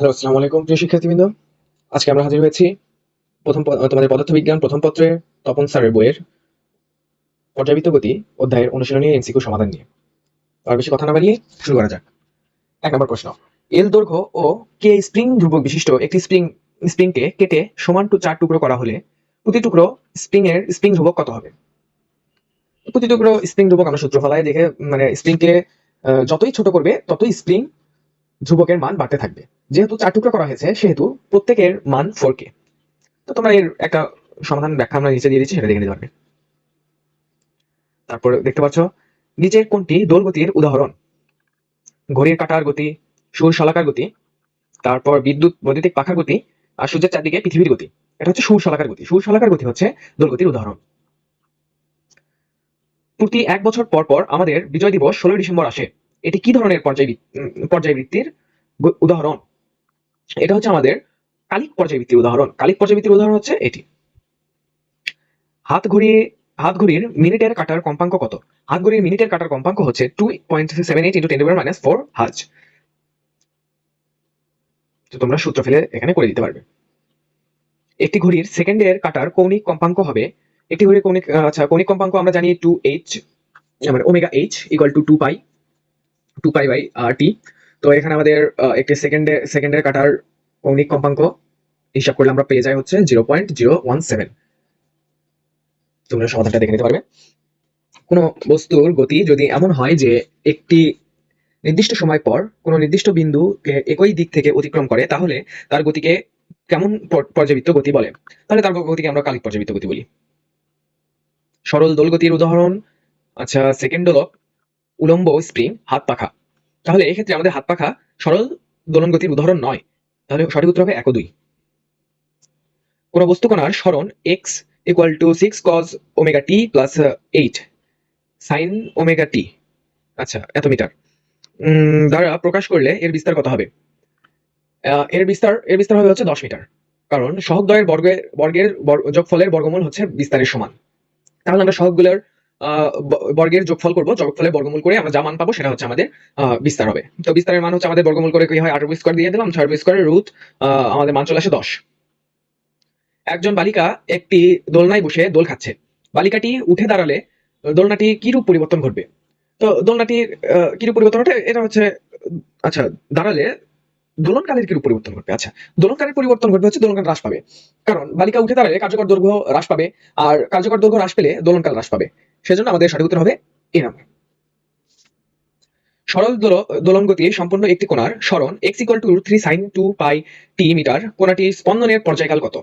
Hello আসসালামু আলাইকুম প্রিয় শিক্ষার্থীবৃন্দ। আজকে আমরা হাজির হয়েছি প্রথম তোমাদের পদার্থবিজ্ঞান প্রথম পত্রের তপন স্যারের বইয়ের পর্যাবৃত্ত গতি অধ্যায়ের অনুশীলনী এমসিকিউ সমাধান নিয়ে। আর বেশি কথা না বাড়িয়ে শুরু করা যাক। এক নম্বর প্রশ্ন। এল দৈর্ঘ্য ও কে স্প্রিং ধ্রুবক বিশিষ্ট একটি স্প্রিং, স্প্রিংকে কেটে সমান টু চার টুকরো করা হলে প্রতি টুকরো স্প্রিং এর স্প্রিং ধ্রুবক কত হবে? প্রতি টুকরো স্প্রিং ধ্রুবক আমরা সূত্র ফলায় দেখে মানে স্প্রিংকে যতই ছোট করবে, ততই স্প্রিং ধ্রুবকের মান বাড়তে থাকবে। যেহেতু চার টুকরো করা হয়েছে, সেহেতু প্রত্যেকের মান ফোর কে তো তোমরা এর একটা সমাধান ব্যাখ্যা আমরা নিচে দিয়ে দিচ্ছি, সেটা দেখে নিতে পারবে। তারপর দেখতে পাচ্ছ, নিচের কোনটি দোল গতির উদাহরণ। ঘড়ির কাঁটার গতি সুর শলাকার গতি, তারপর বিদ্যুৎ, বৈদ্যুতিক পাখার গতি, আর সূর্যের চারদিকে পৃথিবীর গতি। এটা হচ্ছে সুর শলাকার গতি। সুর শলাকার গতি হচ্ছে দোল গতির উদাহরণ। প্রতি এক বছর পর পর আমাদের বিজয় দিবস ষোলোই ডিসেম্বর আসে। এটি কি ধরনের পর্যায়বৃত্ত পর্যায়বৃত্তির উদাহরণ? এটা হচ্ছে আমাদের কালিক পর্যায়বৃত্তির উদাহরণ। কালিক পর্যায়বৃত্তির উদাহরণ হচ্ছে এটি। হাত ঘড়ি হাত ঘড়ির মিনিটের কাটার কম্পাঙ্ক কত? হাত ঘড়ির মিনিটের কাটার কম্পাঙ্ক হচ্ছে two point seven eight into ten minus four হাজ তো তোমরা সূত্র ফেলে এখানে করে দিতে পারবে। একটি ঘড়ির সেকেন্ডের কাটার কৌণিক কম্পাঙ্ক হবে, একটি ঘড়ির কৌণিক আচ্ছা কৌণিক কম্পাঙ্ক আমরা জানি টু এইচ মানে omega H equal to two pi two pi by R T তো এখানে আমাদের একটি সেকেন্ডে সেকেন্ডের কাটার কৌণিক কম্পাঙ্ক হিসাব করলে আমরা পেয়ে যাই হচ্ছে zero point zero one seven তোমরা সমাধানটা দেখে নিতে পারবে। কোনো বস্তুর গতি যদি এমন হয় যে একটি নির্দিষ্ট সময় পর কোনো নির্দিষ্ট বিন্দুকে একই দিক থেকে অতিক্রম করে, তাহলে তার গতিকে কেমন পর- পর্যাবৃত্ত গতি বলে? তাহলে তার গতিকে আমরা কালিক পর্যাবৃত্ত গতি বলি। সরল দোলগতির উদাহরণ আচ্ছা সেকেন্ড দোলক। উলম্ব স্প্রিং, হাত পাখা। তাহলে এক্ষেত্রে আমাদের হাত পাখা সরল দোলন গতির উদাহরণ নয়। তাহলে সঠিক উত্তর হবে এক দুই কোনো বস্তু কণার সরণ X equal to six cos omega T plus eight sine omega T আচ্ছা এত মিটার। দ্বারা প্রকাশ করলে এর বিস্তার কত হবে? এর বিস্তার এর বিস্তার হবে হচ্ছে দশ মিটার। কারণ সহগদ্বয়ের বর্গের বর্গের যোগফলের বর্গমূল হচ্ছে বিস্তারের সমান। তাহলে আমরা ব- বর্গের যোগফল করব যোগফলের বর্গমূল করে আমরা যা মান পাবো সেটা হচ্ছে আমাদের বিস্তার হবে। তো বিস্তারের মান হচ্ছে আমাদের বর্গমূল করে কি হয়? আঠারো স্কোয়ার দিয়ে দিলাম ছয় স্কোয়ারের রুট আমাদের মান চলে আসে দশ। একজন বালিকা একটি দোলনায় বসে দোল খাচ্ছে। বালিকাটি উঠে দাঁড়ালে দোলনাটি কিরূপ পরিবর্তন ঘটবে? তো দোলনাটির আহ, কি পরিবর্তন ঘটে এটা হচ্ছে আচ্ছা দাঁড়ালে দোলনকালের কি রূপ পরিবর্তন ঘটবে? আচ্ছা দোলনকালের পরিবর্তন ঘটবে হচ্ছে দোলনকাল হ্রাস পাবে। কারণ বালিকা উঠে দাঁড়ালে কার্যকর দৈর্ঘ্য হ্রাস পাবে আর কার্যকর দৈর্ঘ্য হ্রাস পেলে দোলনকাল হ্রাস পাবে। সেজন্য আমাদের সঠিক উত্তর হবে এ নাম্বার সরল দোল- দোলন গতি সম্পন্ন একটি কোণার সরণ x equal to three sine two pi t metre কোণাটির স্পন্দনের পর্যায়কাল কত?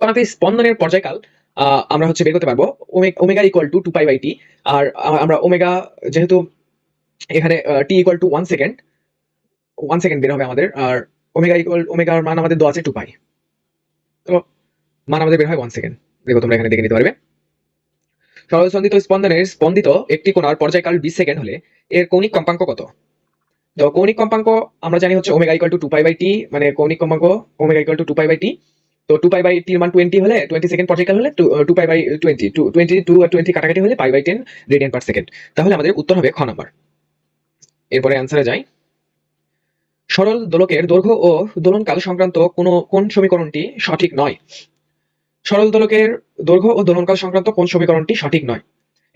কোণাটির স্পন্দনের পর্যায়কাল আমরা হচ্ছে বের করতে পারব ওমে- omega equal to two pi by T আর আমরা ওমেগা যেহেতু এখানে T equal to one second one second বের হবে আমাদের, আর ওমেগা ইকুয়াল ওমেগার মান আমাদের দেওয়া আছে টু পাই তো মান আমাদের বের হয় ওয়ান সেকেন্ড দেখো তোমরা এখানে দেখে নিতে পারবে। সরল স্পন্দিত স্পন্দনের স্পন্দিত একটি কোণার পর্যায়কাল বিশ সেকেন্ড হলে এর কৌণিক কম্পাঙ্ক কত? তো কৌণিক কম্পাঙ্ক আমরা জানি হচ্ছে omega equal to two pi by T মানে কৌণিক কম্পাঙ্ক omega equal to two pi by T তো টু পাই বাই টির মান টোয়েন্টি হলে টোয়েন্টি সেকেন্ড পর্যায়কাল হলে two pi by twenty two twenty two R twenty কাটাকাটি হলে pi by ten radian per second তাহলে আমাদের উত্তর হবে খ নাম্বার। এরপরে অ্যান্সারে যাই। সরল দোলকের দৈর্ঘ্য ও দোলনকাল সংক্রান্ত কোন কোন সমীকরণটি সঠিক নয়? সরল দোলকের দৈর্ঘ্য ও দোলনকাল সংক্রান্ত কোন সমীকরণটি সঠিক নয়?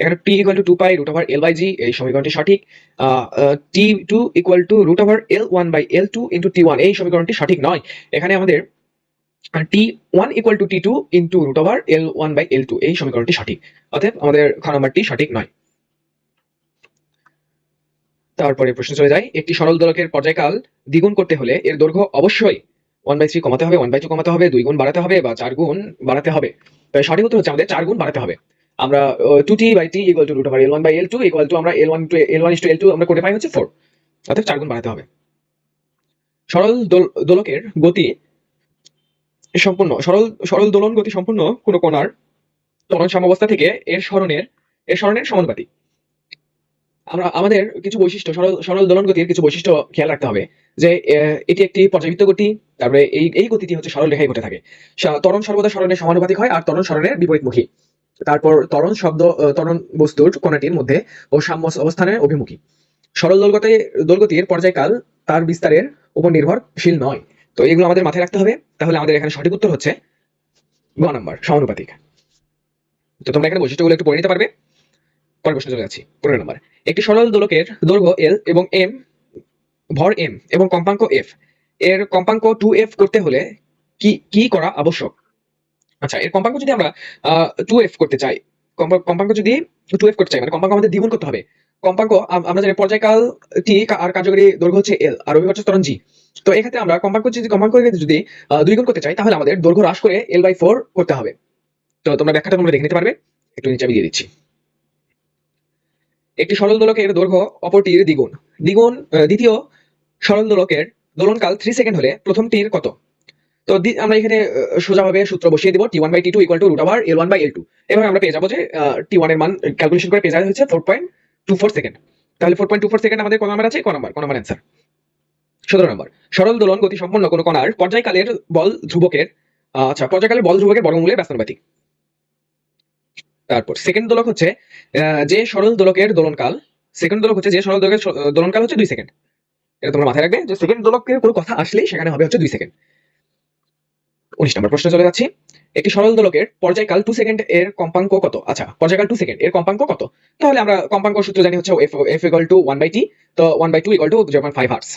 এখানে T equal to two pi root over L by G এই সমীকরণটি সঠিক। T two equal to root over L one by L two into T one এই সমীকরণটি সঠিক নয়। এখানে আমাদের T one equal to T two into root over L one by L two এই সমীকরণটি সঠিক। অতএব আমাদের খ নম্বরটি সঠিক নয়। তারপরে প্রশ্ন চলে যায়, একটি সরল দোলকের পর্যায়কাল দ্বিগুণ করতে হলে এর দৈর্ঘ্য অবশ্যই ওয়ান বাই থ্রি কমাতে হবে ওয়ান বাই টু কমাতে হবে, দুই গুণ বাড়াতে হবে বা চার গুণ বাড়াতে হবে। তাই সঠিক উত্তর হচ্ছে আমাদের চার গুণ বাড়াতে হবে। আমরা two T by T equal to root over L one by L two equal to আমরা L one two L one two L two আমরা করে পাই হচ্ছে ফোর অর্থাৎ চার গুণ বাড়াতে হবে। সরল দোল- দোলকের গতি সম্পূর্ণ, সরল সরল দোলন গতি সম্পূর্ণ কোনো কোণার ত্বরণ সাম্যাবস্থা থেকে এর সরণের এর সরণের সমানুপাতিক। আমরা, আমাদের কিছু বৈশিষ্ট্য, সরল সরল দোলন গতির কিছু বৈশিষ্ট্য খেয়াল রাখতে হবে যে এটি একটি পর্যাবৃত্ত গতি, তারপরে এই এই গতিটি হচ্ছে সরল রেখায় ঘটে থাকে। ত্বরণ সর্বদা সরণের সমানুপাতিক হয় আর ত্বরণ সরণের বিপরীতমুখী। তারপর তরণ শব্দ তরণ বস্তুর কোণাটির মধ্যে ও সাম্য অবস্থানের অভিমুখী। সরল দোলগতে, দোলগতির পর্যায়কাল তার বিস্তারের উপর নির্ভরশীল নয়। তো এগুলো আমাদের মাথায় রাখতে হবে। তাহলে আমাদের এখানে সঠিক উত্তর হচ্ছে গ নাম্বার, সমানুপাতিক। তো তোমরা এখানে বৈশিষ্ট্যগুলো একটু পড়ে নিতে পারবে। পরের প্রশ্ন চলে যাচ্ছি পনেরো নম্বর। একটি সরল দোলকের দৈর্ঘ্য এল এবং এম ভর এম এবং কম্পাঙ্ক এফ এর কম্পাঙ্ক টু এফ করতে হলে কি কি করা আবশ্যক? আচ্ছা এর কম্পাঙ্ক যদি আমরা টু এফ করতে চাই কম্পাঙ্ক যদি টু এফ করতে চাই মানে কম্পাঙ্ক আমাদের দ্বিগুণ করতে হবে। কম্পাঙ্ক আমরা জানি পর্যায়কাল টি আর কার্যকরী দৈর্ঘ্য হচ্ছে এল আর অভিবাচ্য স্তরণ জি তো এক্ষেত্রে আমরা কম্পাঙ্ক যদি কম্পাঙ্ক যদি দুই করতে চাই, তাহলে আমাদের দৈর্ঘ্য হ্রাস করে এল বাই ফোর করতে হবে। তো তোমরা ব্যাখ্যাটা তোমরা দেখে নিতে পারবে। একটু নিচে আমি দিয়ে দিচ্ছি। একটি সরল দোলকের দৈর্ঘ্য অপরটির দ্বিগুণ। দ্বিগুণ দ্বিতীয় সরল দোলকের দোলনকাল থ্রি সেকেন্ড হলে প্রথমটির কত? তো আমরা এখানে সোজাভাবে সূত্র বসিয়ে দিব T one by T two equal to root over L one by L two এভাবে আমরা পেয়ে যাব যে টি ওয়ানের মান ক্যালকুলেশন করে পেয়ে যাওয়া হচ্ছে four point two four second তাহলে four point two four second আমাদের ক নাম্বার আছে? ক নাম্বার ক নাম্বার অ্যান্সার সতেরো নম্বর সরল দোলন গতি সম্পন্ন কোনো কণার পর্যায়কালের বল ধ্রুবকের আচ্ছা পর্যায়কালের বল ধ্রুবকের বর্গমূলের ব্যস্তানুপাতিক। তারপর সেকেন্ড দোলক হচ্ছে যে সরল দোলকের দোলনকাল সেকেন্ড দোলক হচ্ছে যে সরল দোলকের দোলনকাল হচ্ছে দুই সেকেন্ড এটা তোমরা মাথায় রাখবে যে সেকেন্ড দোলকের কোনো কথা আসলেই সেখানে হবে হচ্ছে দুই সেকেন্ড উনিশ নম্বর প্রশ্ন চলে যাচ্ছি। একটি সরল দোলকের পর্যায়কাল টু সেকেন্ড এর কম্পাঙ্ক কত? আচ্ছা পর্যায়কাল টু সেকেন্ড এর কম্পাঙ্ক কত? তাহলে আমরা কম্পাঙ্ক সূত্র জানি হচ্ছে F F equal to one by T তো one by two equal to zero five hertz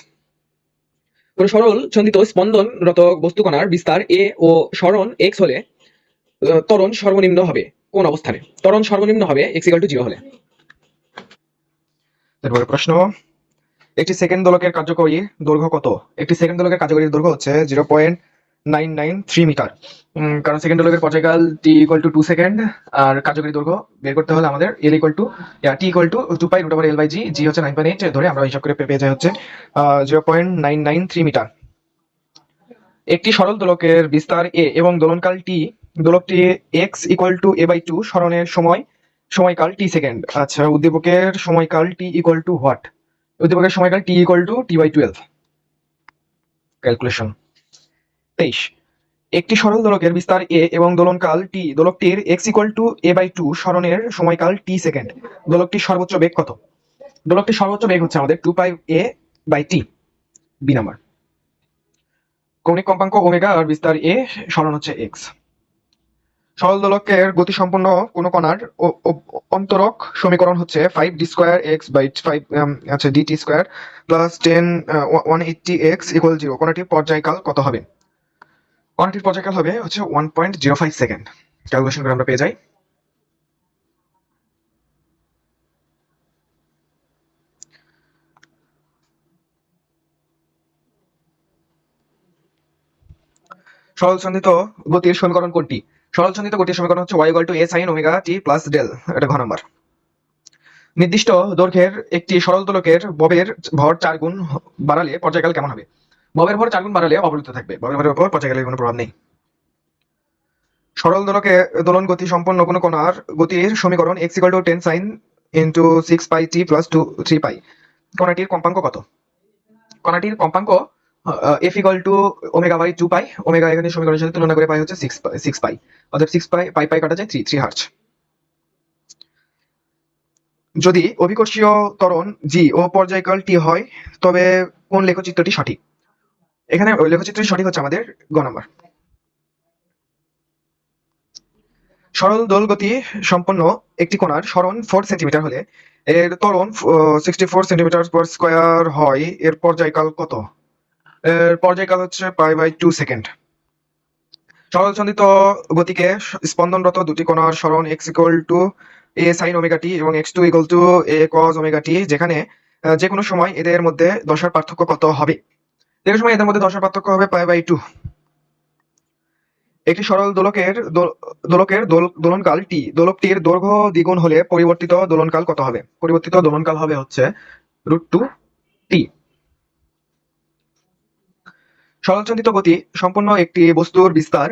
কোন সরল ছন্দিত স্পন্দনরত বস্তুকণার বিস্তার এ ও সরণ এক্স হলে ত্বরণ সর্বনিম্ন হবে। কোন অবস্থানে? ত্বরণ সর্বনিম্ন হবে এক্স ইকুয়াল টু জিরো হলে। তারপরে প্রশ্ন, একটি সেকেন্ড দোলকের কার্যকরী দৈর্ঘ্য কত? একটি সেকেন্ড দোলকের কার্যকরী দৈর্ঘ্য হচ্ছে zero point nine nine three metre কারণ সেকেন্ড দোলকের পর্যায়কাল T equal to two second আর কার্যকরী দৈর্ঘ্য বের করতে হলে আমাদের L equal to T equal to two pi root over L by G G হচ্ছে নাইন পয়েন্ট এইট ধরে আমরা হিসাব করে পেয়ে যাই হচ্ছে zero point nine nine three metre একটি সরল দোলকের বিস্তার এ এবং দোলনকাল টি দোলকটি X equal to A by two স্মরণের সময়, সময়কাল টি সেকেন্ড আচ্ছা উদ্দীপকের সময়কাল টি ইকুয়াল টু হোয়াট উদ্দীপকের সময়কাল T equal to T by twelve calculation তেইশ। একটি সরল দোলকের বিস্তার এ এবং দোলনকাল টি দোলকটির X equal to A by two স্মরণের সময়কাল টি সেকেন্ড দোলকটির সর্বোচ্চ বেগ কত? দোলকটির সর্বোচ্চ বেগ হচ্ছে আমাদের two pi A by T B number কৌণিক কম্পাঙ্ক ওমেগা আর বিস্তার এ স্মরণ হচ্ছে এক্স সরল দোলকের গতি সম্পন্ন কোন কণার অন্তরক সমীকরণ হচ্ছে five D square X by five আচ্ছা D T square plus ten one eighty X equal zero কোনটির পর্যায়কাল কত হবে? কোনটির পর্যায়কাল হবে হচ্ছে one point zero five second calculation করে আমরা পেয়ে যাই। সরল সন্ধিত গতির সমীকরণ কোনটি? সরল সন্ধিত গতির সমীকরণ হচ্ছে y equal to a sin omega t plus del এটা ঘ নাম্বার নির্দিষ্ট দৈর্ঘ্যের একটি সরল দোলকের ববের ভর চার গুণ বাড়ালে পর্যায়কাল কেমন হবে? ববের ভর চার গুণ বাড়ালে অবরুদ্ধ থাকবে। ববের ভরের উপর পর্যায়কালের কোনো প্রভাব নেই। সরল দোলকে দোলন গতি সম্পন্ন কোনো কণার গতির সমীকরণ x equal to ten sine into six pi T plus two three pi কণাটির কম্পাঙ্ক কত? কণাটির কম্পাঙ্ক F equal to omega by two pi omega এখানে সমীকরণের সাথে তুলনা করে পাই হচ্ছে সিক্স সিক্স পাই অর্থাৎ সিক্স পাই পাই পাই কাটা যায় থ্রি থ্রি হার্চ যদি অভিকর্ষীয় ত্বরণ জি ও পর্যায়কাল টি হয়, তবে কোন লেখচিত্রটি সঠিক? এখানে লেখচিত্রটি সঠিক হচ্ছে আমাদের গ নাম্বার। সরল দোল গতি সম্পন্ন একটি কোণার সরণ ফোর সেন্টিমিটার হলে এর ত্বরণ sixty four centimetre per square হয়, এর পর্যায়কাল কত? এর পর্যায়কাল হচ্ছে পাই বাই টু সেকেন্ড সরল গতিকে স্পন্দনরত দুটি কণার সরণ X equal to A sine omega এবং X two equal to A cos omega যেখানে যে কোনো সময় এদের মধ্যে দশার পার্থক্য কত হবে? যে কোনো সময় এদের মধ্যে দশার পার্থক্য হবে পাই বাই টু একটি সরল দোলকের দোল- দোলকের দোল- দোলনকাল টি দোলকটির দৈর্ঘ্য দ্বিগুণ হলে পরিবর্তিত দোলনকাল কত হবে? পরিবর্তিত দোলনকাল হবে হচ্ছে রুট টি সরলচন্দিত গতি সম্পন্ন একটি বস্তুর বিস্তার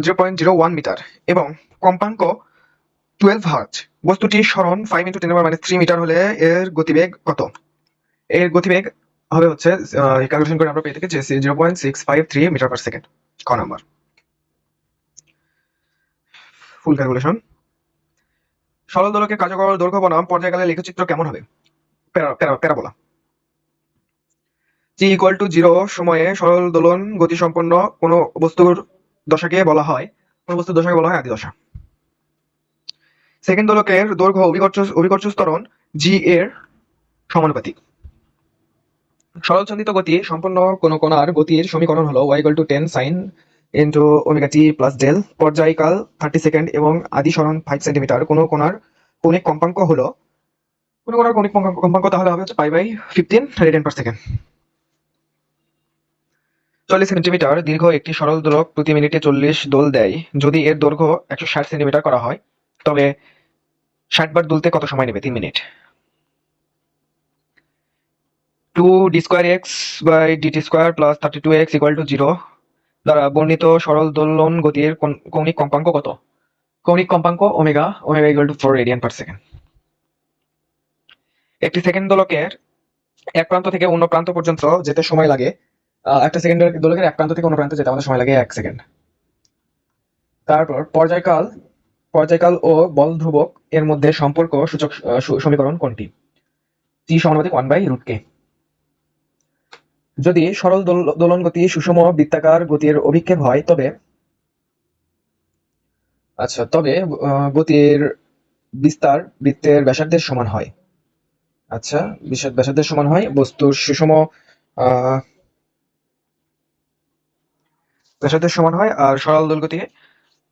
zero point zero one metre এবং কম্পাঙ্ক টুয়েলভ হার্জ বস্তুটি সরণ ফাইভ ইন্টু টেন মানে থ্রি মিটার হলে এর গতিবেগ কত? এর গতিবেগ হবে হচ্ছে ক্যালকুলেশন করে আমরা পেয়ে থাকি zero point six five three metre per second ক নাম্বার। ফুল ক্যালকুলেশন সরল দোলকের কার্যকর দৈর্ঘ্য বনাম পর্যায়কালে লেখচিত্র কেমন হবে? Para- para- parabola. T equal to zero সময়ে সরল দোলন গতি সম্পন্ন কোনো বস্তুর দশাকে বলা হয়। কোনো বস্তুর দশাকে বলা হয় আদি দশা। সেকেন্ড দোলকের দৈর্ঘ্য অভিকর্ষ স্তরণ জি এর সমানুপাতিক। সরল ছন্দিত গতি সম্পন্ন কোনো কণার গতির সমীকরণ হলো y equal to ten sine into omega T plus del পর্যায়কাল thirty second এবং আদি সরণ ফাইভ সেন্টিমিটার কোনো কণার কৌণিক কম্পাঙ্ক হলো, কোনো কণার কৌণিক কম্পাঙ্ক তাহলে হবে হচ্ছে pi by fifteen radian per second চল্লিশ সেন্টিমিটার দীর্ঘ একটি সরল দোলক প্রতি মিনিটে চল্লিশ দোল দেয়। যদি এর দৈর্ঘ্য একশো ষাট সেন্টিমিটার করা হয়, তবে ষাট বার দুলতে কত সময় নেবে? তিন minute. Two D square X by DT square plus thirty two X equal to zero দ্বারা বর্ণিত সরল দোলন গতির কৌণিক কম্পাঙ্ক কত? কৌণিক কম্পাঙ্ক omega omega equal to four radian per second একটি সেকেন্ড দোলকের এক প্রান্ত থেকে অন্য প্রান্ত পর্যন্ত যেতে সময় লাগে একটা সেকেন্ডের দোলকের এক প্রান্ত থেকে অন্য প্রান্তে যেতে আমাদের সময় লাগে এক সেকেন্ড তারপর পর্যায়কাল পর্যায়কাল ও বল ধ্রুবক এর মধ্যে সম্পর্ক সূচক সমীকরণ কোনটি? টি সমানুপাতিক ওয়ান বাই রুট কে যদি সরল দোল- দোলন গতি সুষম বৃত্তাকার গতির অভিক্ষেপ হয়, তবে আচ্ছা তবে গতির বিস্তার বৃত্তের ব্যাসার্ধের সমান হয়। আচ্ছা ব্যাসার্ধের সমান হয় বস্তুর সুষম, আহ ব্যাসার্ধের সমান হয়, আর সরল গতি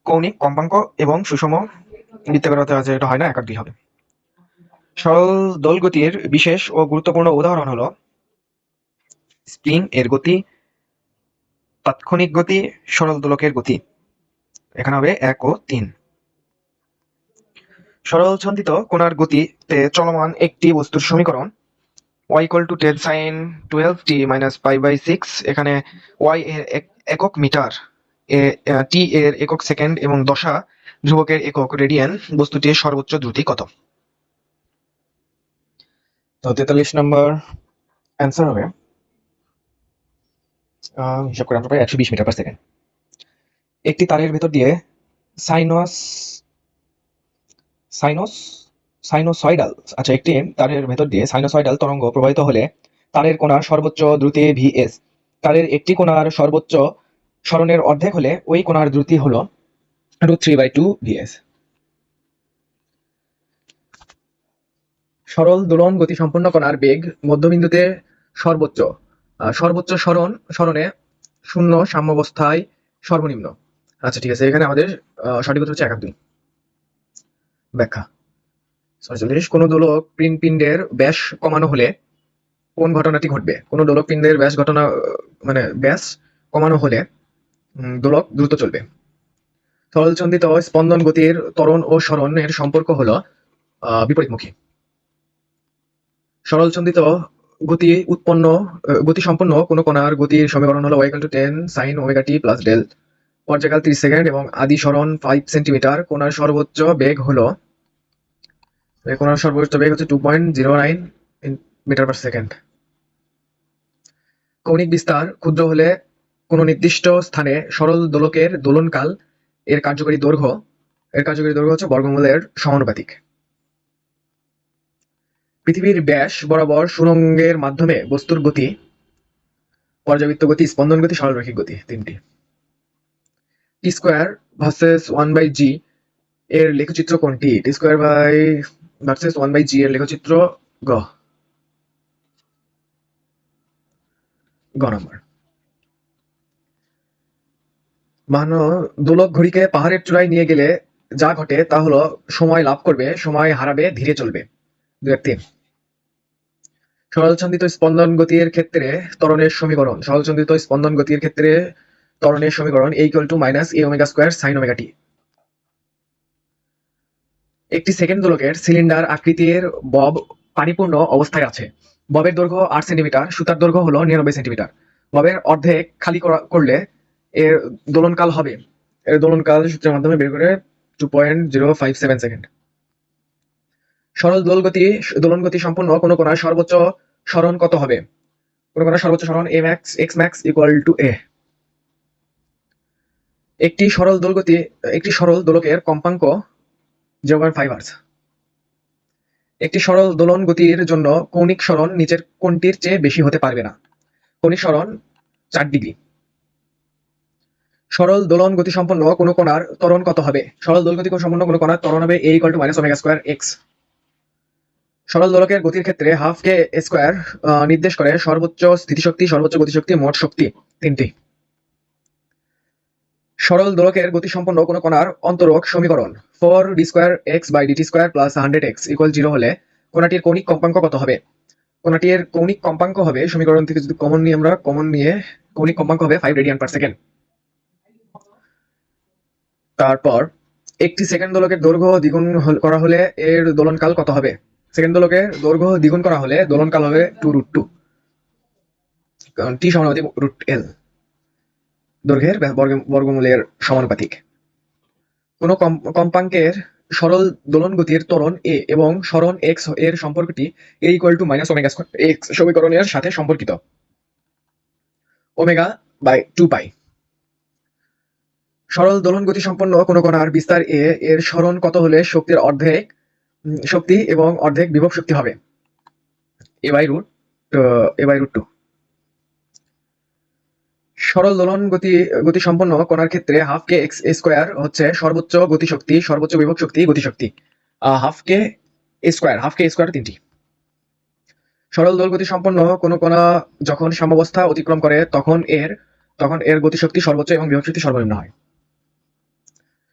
কৌণিক, কম্পাঙ্ক এবং সুষম বৃত্তাকার এটা হয় না এক আর দুই হবে। সরল দোল গতির বিশেষ ও গুরুত্বপূর্ণ উদাহরণ হলো স্প্রিং এর গতি, তাৎক্ষণিক গতি, সরল দোলকের গতি। এখানে হবে এক ও তিন। সরল ছন্দিত কোণার গতিতে চলমান একটি বস্তুর সমীকরণ y equal to ten sine twelve T minus pi by six এখানে y এর এক- একক মিটার টি এর একক সেকেন্ড এবং দশা ধ্রুবকের একক রেডিয়ান বস্তুটির সর্বোচ্চ দ্রুতি কত? তো তেতাল্লিশ নম্বর অ্যান্সার হবে হিসাব করে আমরা পাই একশো বিশ মিটার পার সেকেন্ড একটি তারের ভেতর দিয়ে সাইনস সাইনস সাইনোসয়েডাল আচ্ছা একটি তারের ভেতর দিয়ে সাইনোসয়েডাল তরঙ্গ প্রবাহিত হলে তারের কোণার সর্বোচ্চ দ্রুতি ভিএস তারের একটি কোণার সর্বোচ্চ সরণের অর্ধেক হলে ওই কোণার দ্রুতি হল root three by two VS সরল দোলন গতি সম্পন্ন কণার বেগ মধ্যবিন্দুতে সর্বোচ্চ সর্বোচ্চ সরণ, সরণে শূন্য সাম্যাবস্থায় সর্বনিম্ন। আচ্ছা ঠিক আছে, এখানে আমাদের সঠিক হচ্ছে এক দুই। ব্যাখ্যা। ছয়চল্লিশ কোনো দোলক পিণ্ডের ব্যাস কমানো হলে কোন ঘটনাটি ঘটবে? কোন দোলক পিণ্ডের ব্যাস ঘটনা মানে ব্যাস কমানো হলে দোলক দ্রুত চলবে। সরলচন্দিত স্পন্দন গতির ত্বরণ ও সরণের সম্পর্ক হল বিপরীতমুখী। সরলচন্দিত গতি উৎপন্ন গতি সম্পন্ন কোন কণার গতির সমীকরণ হলো Y equal to ten sine omega T plus del পর্যায়কাল ত্রিশ সেকেন্ড এবং আদি সরণ ফাইভ সেন্টিমিটার কোনার সর্বোচ্চ বেগ হলো সর্বোচ্চ বেগ হচ্ছে two point zero nine metre per second কৌণিক বিস্তার ক্ষুদ্র হলে কোনো নির্দিষ্ট স্থানে সরল দোলকের দোলনকাল এর কার্যকরী দৈর্ঘ্য, এর কার্যকরী দৈর্ঘ্য হচ্ছে বর্গমূলের সমানুপাতিক। পৃথিবীর ব্যাস বরাবর সুরঙ্গের মাধ্যমে বস্তুর গতি পর্যাবৃত্ত গতি, স্পন্দন গতি, সরলরৈখিক গতি তিনটি। T square versus one by G এর লেখচিত্র কোনটি? T square by versus one by G এর লেখচিত্র গ। গ নম্বর। মানো, দোলক ঘড়িকে পাহাড়ের চূড়ায় নিয়ে গেলে যা ঘটে তা হলো, সময় লাভ করবে, সময় হারাবে, ধীরে চলবে। দুই আর তিন। সরলচন্দিত স্পন্দন গতির ক্ষেত্রে তরণের সমীকরণ। সরলচন্দিত স্পন্দন গতির ক্ষেত্রে তরণের সমীকরণ এই equal to minus A omega square sine omega T একটি সেকেন্ড দোলকের সিলিন্ডার আকৃতির বব পানিপূর্ণ অবস্থায় আছে। ববের দৈর্ঘ্য আট সেন্টিমিটার সুতার দৈর্ঘ্য হলো নিরানব্বই সেন্টিমিটার ববের অর্ধেক খালি করা- করলে এর দোলনকাল হবে। এর দোলনকাল সূত্রের মাধ্যমে বের করে two point zero five seven second সরল দোল গতি দোলন গতি সম্পন্ন কোনো কোনার সর্বোচ্চ সরণ কত হবে? কোনো কোনার সর্বোচ্চ সরণ A max X max equal to A একটি সরল দোলগতি, একটি সরল দোলকের কম্পাঙ্ক ফাইভ আর্স একটি সরল দোলন গতির জন্য কৌণিক সরণ নিচের কোনটির চেয়ে বেশি হতে পারবে না। কৌণিক সরণ চার ডিগ্রি সরল দোলন গতি সম্পন্ন কোন কোণার ত্বরণ কত হবে? সরল দোলন গতি সম্পন্ন কোন কোণার ত্বরণ হবে A equal to minus omega square X সরল দোলকের গতির ক্ষেত্রে হাফ কে স্কোয়ার নির্দেশ করে সর্বোচ্চ স্থিতিশক্তি, সর্বোচ্চ গতিশক্তি মোট শক্তি তিনটি। সরল দোলকের গতি সম্পন্ন কোন কোণার অন্তরক সমীকরণ। Four D square X by DT square plus hundred X equal zero হলে কোণাটির কৌণিক কম্পাঙ্ক কত হবে? কোণাটির কৌণিক কম্পাঙ্ক হবে, সমীকরণ থেকে যদি কমন নিয়ে আমরা কমন নিয়ে কৌণিক কম্পাঙ্ক হবে ফাইভ রেডিয়ান পার সেকেন্ড তারপর একটি সেকেন্ড দোলকের দৈর্ঘ্য দ্বিগুণ করা হলে এর দোলনকাল কত হবে? সেকেন্ড দোলকের দৈর্ঘ্য দ্বিগুণ করা হলে দোলনকাল হবে টু রুট টু কারণ টি সমানুপাতিক রুট এল দৈর্ঘ্যের বর্গমূলের সমানুপাতিক। কোন কম- কম্পাঙ্কের সরল দোলন গতির ত্বরণ এ এবং সরণ এক্সের সম্পর্কটি A equal to minus omega X সমীকরণের সাথে সম্পর্কিত। ওমেগা বাই টু পাই সরল দোলন গতি সম্পন্ন কোন কণার বিস্তার এ এর সরণ কত হলে শক্তির অর্ধেক শক্তি এবং অর্ধেক বিভব শক্তি হবে? A by root A by root two সরল দোলন গতি গতি সম্পন্ন কণার ক্ষেত্রে হাফ কে এক্স স্কোয়ার হচ্ছে সর্বোচ্চ গতিশক্তি, সর্বোচ্চ বিভব শক্তি, গতিশক্তি। Half K square half K square তিনটি। সরল দোল গতি সম্পন্ন কোনো কণা যখন সাম্যাবস্থা অতিক্রম করে, তখন এর তখন এর গতিশক্তি সর্বোচ্চ এবং বিভব শক্তি সর্বনিম্ন হয়।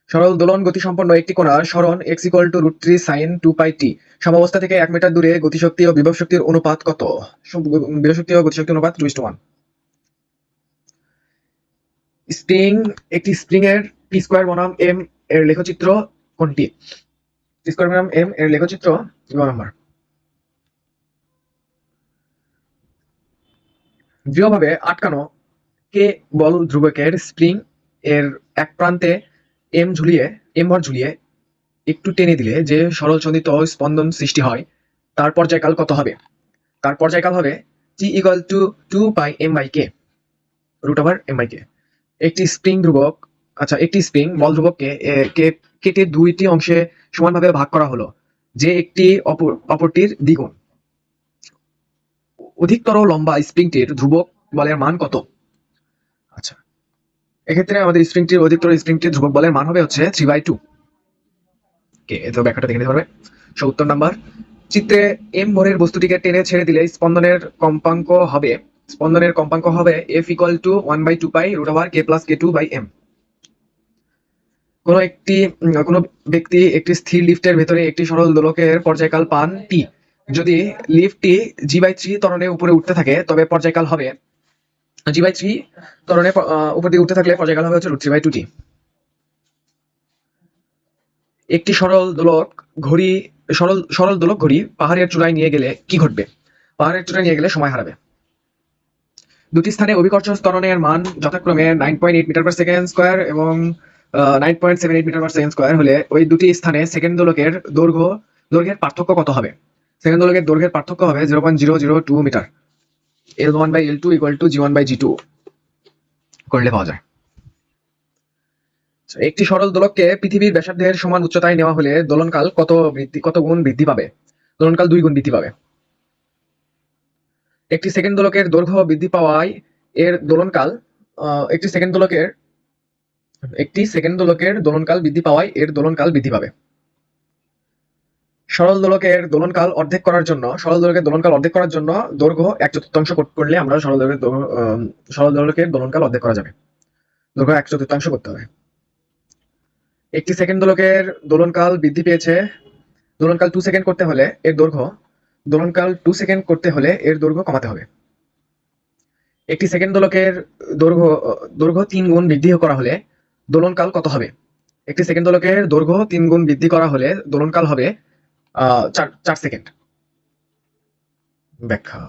সরল দোলন গতি সম্পন্ন একটি কোণার সরণ X equal to root three sine two pi T সাম্যাবস্থা থেকে এক মিটার দূরে গতিশক্তি ও বিভব শক্তির অনুপাত কত? বিভব শক্তি ও গতিশক্তি অনুপাত টু ওয়ান স্প্রিং, একটি স্প্রিং এর পি স্কোয়ার বনাম এম এর লেখচিত্র কোনটি? পি স্কোয়ার বনাম এম এর লেখচিত্র নাম্বার দৃঢ়ভাবে আটকানো কে বল ধ্রুবকের স্প্রিং এর এক প্রান্তে এম ঝুলিয়ে এম ভর ঝুলিয়ে একটু টেনে দিলে যে সরল চন্দিত স্পন্দন সৃষ্টি হয়, তার পর্যায়কাল কত হবে? তার পর্যায়কাল হবে T equal to two by M by K root over M by K একটি স্প্রিং ধ্রুবক আচ্ছা একটি স্প্রিং বল ধ্রুবককে কেটে দুইটি অংশে সমানভাবে ভাগ করা হলো, যে একটি অপর, অপরটির দ্বিগুণ। অধিকতর লম্বা স্প্রিংটির ধ্রুবক বলের মান কত? আচ্ছা এক্ষেত্রে আমাদের স্প্রিংটির অধিকতর স্প্রিংটির ধ্রুবক বলের মান হবে হচ্ছে থ্রি বাই টু কে এত ব্যাখ্যাটা দেখে নিতে পারবে। সত্তর নাম্বার, চিত্রে এম ভরের বস্তুটিকে টেনে ছেড়ে দিলে স্পন্দনের কম্পাঙ্ক হবে স্পন্দনের কম্পাঙ্ক হবে F equal to one by two pi root over K plus K two by M কোন একটি কোন ব্যক্তি একটি স্থির লিফটের ভেতরে একটি সরল দোলকের পর্যায়কাল পান টি যদি লিফটটি জি বাই থ্রি ত্বরণে উপরে উঠতে থাকে তবে পর্যায়কাল হবে জি বাই থ্রি আহ, উপর দিকে উঠতে থাকলে পর্যায়কাল হবে হচ্ছে root three by two T একটি সরল দোলক ঘড়ি সরল সরল দোলক ঘড়ি পাহাড়ের চূড়ায় নিয়ে গেলে কি ঘটবে? পাহাড়ের চূড়ায় নিয়ে গেলে সময় হারাবে। দুটি স্থানে অভিকর্ষ ত্বরণের মান যথাক্রমে nine point eight metre per second square এবং nine point seven eight metre per second square হলে ওই দুটি স্থানে সেকেন্ড দোলকের দৈর্ঘ্য দৈর্ঘ্যের পার্থক্য কত হবে? সেকেন্ড দোলকের দৈর্ঘ্যের পার্থক্য হবে zero point zero zero two metre L one by L two equal to G one by G two করলে পাওয়া যায়। আচ্ছা, একটি সরল দোলককে পৃথিবীর ব্যাসার্ধের সমান উচ্চতায় নেওয়া হলে দোলনকাল কত বৃদ্ধি কত গুণ বৃদ্ধি পাবে? দোলনকাল দুই গুণ বৃদ্ধি পাবে। একটি সেকেন্ড দোলকের দৈর্ঘ্য বৃদ্ধি পাওয়ায় এর দোলনকাল একটি সেকেন্ড দোলকের, একটি সেকেন্ড দোলকের দোলনকাল বৃদ্ধি পাওয়ায় এর দোলনকাল বৃদ্ধি পাবে। সরল দোলকের দোলনকাল অর্ধেক করার জন্য, সরল দোলকের দোলনকাল অর্ধেক করার জন্য দৈর্ঘ্য এক চতুর্থাংশ করলে আমরা সরল দোলকের সরল দোলকের দোলনকাল অর্ধেক করা যাবে। দৈর্ঘ্য এক চতুর্থাংশ করতে হবে। একটি সেকেন্ড দোলকের দোলনকাল বৃদ্ধি পেয়েছে। দোলনকাল টু সেকেন্ড করতে হলে এর দৈর্ঘ্য দোলনকাল টু সেকেন্ড করতে হলে এর দৈর্ঘ্য কমাতে হবে। একটি সেকেন্ড দোলকের দৈর্ঘ্য দৈর্ঘ্য তিন গুণ বৃদ্ধি করা হলে দোলনকাল কত হবে? একটি সেকেন্ড দোলকের দৈর্ঘ্য তিন গুণ বৃদ্ধি করা হলে দোলনকাল হবে চার চার সেকেন্ড ব্যাখ্যা।